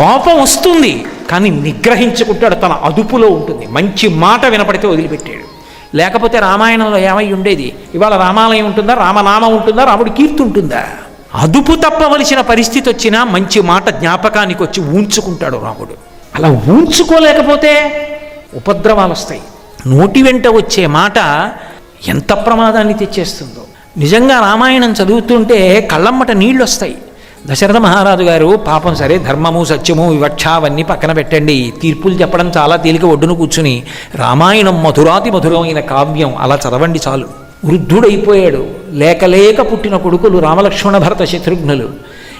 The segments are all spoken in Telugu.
కోపం వస్తుంది కానీ నిగ్రహించుకుంటాడు తన అదుపులో ఉంటుంది. మంచి మాట వినపడితే వదిలిపెట్టాడు. లేకపోతే రామాయణంలో ఏమై ఉండేది? ఇవాళ రామాలయం ఉంటుందా? రామనామం ఉంటుందా? రాముడి కీర్తి ఉంటుందా? అదుపు తప్పవలసిన పరిస్థితి వచ్చినా మంచి మాట జ్ఞాపకానికి వచ్చి ఊంచుకుంటాడు రాముడు. అలా ఊంచుకోలేకపోతే ఉపద్రవాలు వస్తాయి. నోటి వెంట వచ్చే మాట ఎంత ప్రమాదాన్ని తెచ్చేస్తుందో. నిజంగా రామాయణం చదువుతుంటే కళ్ళమ్మట నీళ్ళు వస్తాయి దశరథ మహారాజు గారు పాపం సరే ధర్మము సత్యము వివక్ష అవన్నీ పక్కన పెట్టండి. తీర్పులు చెప్పడం చాలా తేలిక ఒడ్డును కూర్చుని రామాయణం మధురాతి మధురమైన కావ్యం అలా చదవండి చాలు. వృద్ధుడైపోయాడు. లేక లేక పుట్టిన కొడుకులు రామలక్ష్మణ భరత శత్రుఘ్నులు.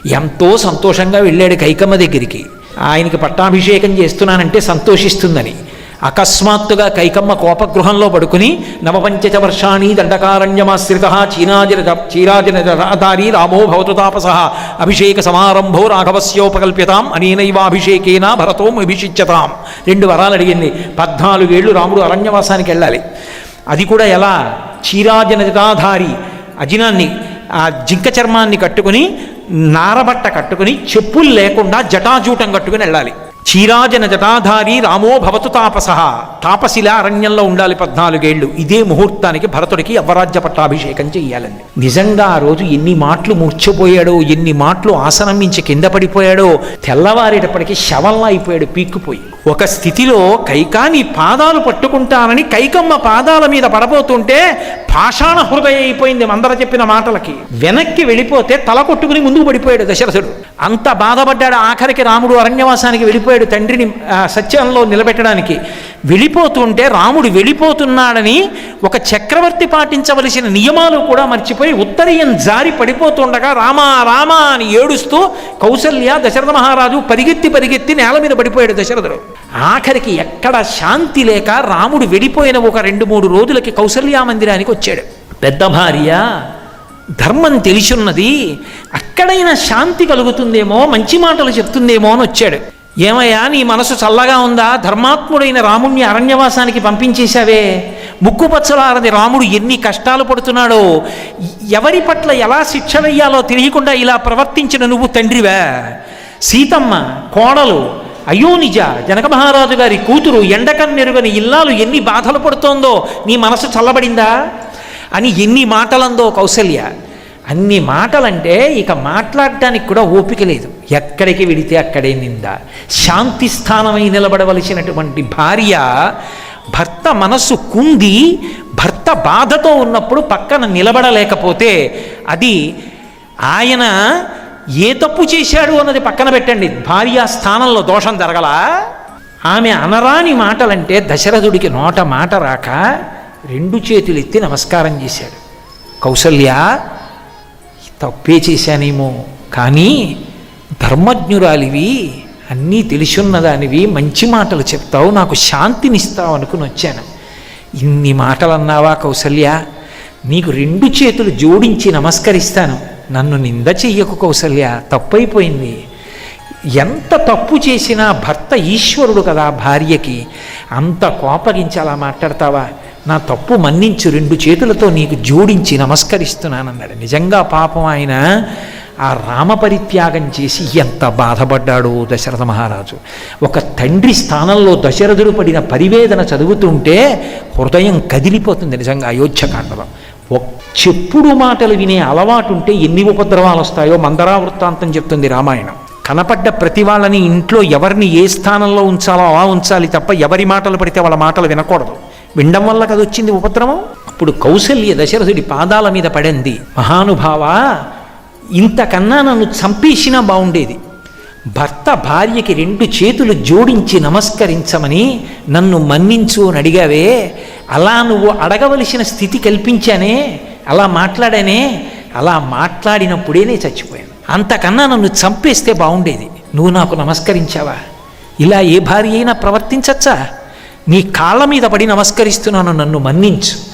ఎంతో సంతోషంగా వెళ్ళాడు కైకమ్మ దగ్గరికి. ఆయనకి పట్టాభిషేకం చేస్తున్నానంటే సంతోషిస్తుందని. అకస్మాత్తుగా కైకమ్మ కోపగృహంలో పడుకుని నవపంచచ వర్షాణి దండకారణ్యమాశ్రిత చీనాజన చీరాజనధారి రామో భవతు తాపస. అభిషేక సమారంభో రాఘవస్యోపకల్ప్యతాం అనేనైవాభిషేకేన భరతో అభిషిచ్యతాం రెండు వరాలు అడిగింది. పద్నాలుగేళ్ళు రాముడు అరణ్యవాసానికి వెళ్ళాలి. అది కూడా ఎలా? చీరాజన జటాధారి అజినాన్ని ఆ జింక చర్మాన్ని కట్టుకుని నారబట్ట కట్టుకుని చెప్పులు లేకుండా జటాజూటం కట్టుకుని వెళ్ళాలి. క్షీరాజన జటాధారి రామో భవతు తాపస. తాపసిలా అరణ్యంలో ఉండాలి పద్నాలుగేళ్ళు ఇదే ముహూర్తానికి భరతుడికి అవ్వరాజ్య పట్టాభిషేకం చెయ్యాలండి నిజంగా ఆ రోజు ఎన్ని మాటలు మూర్ఛపోయాడో ఎన్ని మాటలు ఆసనం మించి కింద పడిపోయాడో తెల్లవారేటప్పటికి శవంలా అయిపోయాడు పీక్కుపోయి. ఒక స్థితిలో కైకాని పాదాలు పట్టుకుంటానని కైకమ్మ పాదాల మీద పడబోతుంటే పాషాణ హృదయ అయిపోయింది మందర చెప్పిన మాటలకి. వెనక్కి వెళ్ళిపోతే తల కొట్టుకుని ముందుకు పడిపోయాడు దశరథుడు. అంత బాధపడ్డాడు ఆఖరికి రాముడు అరణ్యవాసానికి వెళ్ళిపోయాడు తండ్రిని సత్యంలో నిలబెట్టడానికి. వెళ్ళిపోతుంటే రాముడు వెళ్ళిపోతున్నాడని ఒక చక్రవర్తి పాటించవలసిన నియమాలు కూడా మర్చిపోయి ఉత్తరీయం జారి పడిపోతుండగా రామా రామా అని ఏడుస్తూ కౌసల్య దశరథ మహారాజు పరిగెత్తి పరిగెత్తి నేల మీద పడిపోయాడు దశరథుడు. ఆఖరికి ఎక్కడ శాంతి లేక రాముడు వెళ్ళిపోయిన ఒక రెండు మూడు రోజులకి కౌసల్యా మందిరానికి వచ్చాడు. పెద్ద భార్య ధర్మం తెలిసున్నది అక్కడైనా శాంతి కలుగుతుందేమో మంచి మాటలు చెప్తుందేమో అని వచ్చాడు. ఏమయ్యా నీ మనసు చల్లగా ఉందా? ధర్మాత్ముడైన రాముణ్ణి అరణ్యవాసానికి పంపించేశావే. ముక్కుపచ్చలారని రాముడు ఎన్ని కష్టాలు పడుతున్నాడో. ఎవరి పట్ల ఎలా శిక్ష వెయ్యాలో తెలియకుండా ఇలా ప్రవర్తించిన నువ్వు తండ్రివా. సీతమ్మ కోడలు అయ్యో నిజ జనక మహారాజు గారి కూతురు ఎండకన్నెరుగని ఇల్లాలు ఎన్ని బాధలు పడుతోందో నీ మనసు చల్లబడిందా? అని ఎన్ని మాటలందో కౌసల్య అన్ని మాటలంటే ఇక మాట్లాడటానికి కూడా ఓపిక లేదు. ఎక్కడికి వెడితే అక్కడే నింద. శాంతి స్థానమై నిలబడవలసినటువంటి భార్య భర్త మనస్సు కుంది భర్త బాధతో ఉన్నప్పుడు పక్కన నిలబడలేకపోతే అది ఆయన ఏ తప్పు చేశాడు అన్నది పక్కన పెట్టండి. భార్య స్థానంలో దోషం జరగలా? ఆమె అనరాని మాటలంటే దశరథుడికి నోట మాట రాక రెండు చేతులు ఎత్తి నమస్కారం చేశాడు. కౌసల్య తప్పే చేశానేమో కానీ ధర్మజ్ఞురాలివి అన్నీ తెలిసున్నదానివి మంచి మాటలు చెప్తావు నాకు శాంతినిస్తావు అనుకుని వచ్చాను. ఇన్ని మాటలు అన్నావా కౌసల్య? నీకు రెండు చేతులు జోడించి నమస్కరిస్తాను. నన్ను నింద చెయ్యకు కౌసల్య తప్పైపోయింది. ఎంత తప్పు చేసినా భర్త ఈశ్వరుడు కదా భార్యకి. అంత కోపగించి అలా మాట్లాడతావా? నా తప్పు మన్నించు రెండు చేతులతో నీకు జోడించి నమస్కరిస్తున్నానన్నాడు. నిజంగా పాపం ఆయన ఆ రామ పరిత్యాగం చేసి ఎంత బాధపడ్డాడో దశరథ మహారాజు. ఒక తండ్రి స్థానంలో దశరథుడు పడిన పరివేదన చదువుతుంటే హృదయం కదిలిపోతుంది నిజంగా అయోధ్యకాండలో ఒక్ చెప్పుడు మాటలు వినే అలవాటు ఉంటే ఎన్ని ఉపద్రవాలు వస్తాయో మందరా వృత్తాంతం చెప్తుంది రామాయణం. కనపడ్డ ప్రతి వాళ్ళని ఇంట్లో ఎవరిని ఏ స్థానంలో ఉంచాలో అలా ఉంచాలి తప్ప ఎవరి మాటలు పడితే వాళ్ళ మాటలు వినకూడదు. వినడం వల్ల కదా వచ్చింది ఉపద్రవం? అప్పుడు కౌసల్య దశరథుడి పాదాల మీద పడింది. మహానుభావ ఇంతకన్నా నన్ను చంపేసినా బాగుండేది భర్త భార్యకి రెండు చేతులు జోడించి నమస్కరించమని నన్ను మన్నించు అని అడిగావే. అలా నువ్వు అడగవలసిన స్థితి కల్పించానే అలా మాట్లాడానే అలా మాట్లాడినప్పుడే నేను చచ్చిపోయాను. అంతకన్నా నన్ను చంపేస్తే బాగుండేది నువ్వు నాకు నమస్కరించావా? ఇలా ఏ భార్య అయినా ప్రవర్తించచ్చా? నీ కాళ్ళ మీద పడి నమస్కరిస్తున్నాను నన్ను మన్నించు.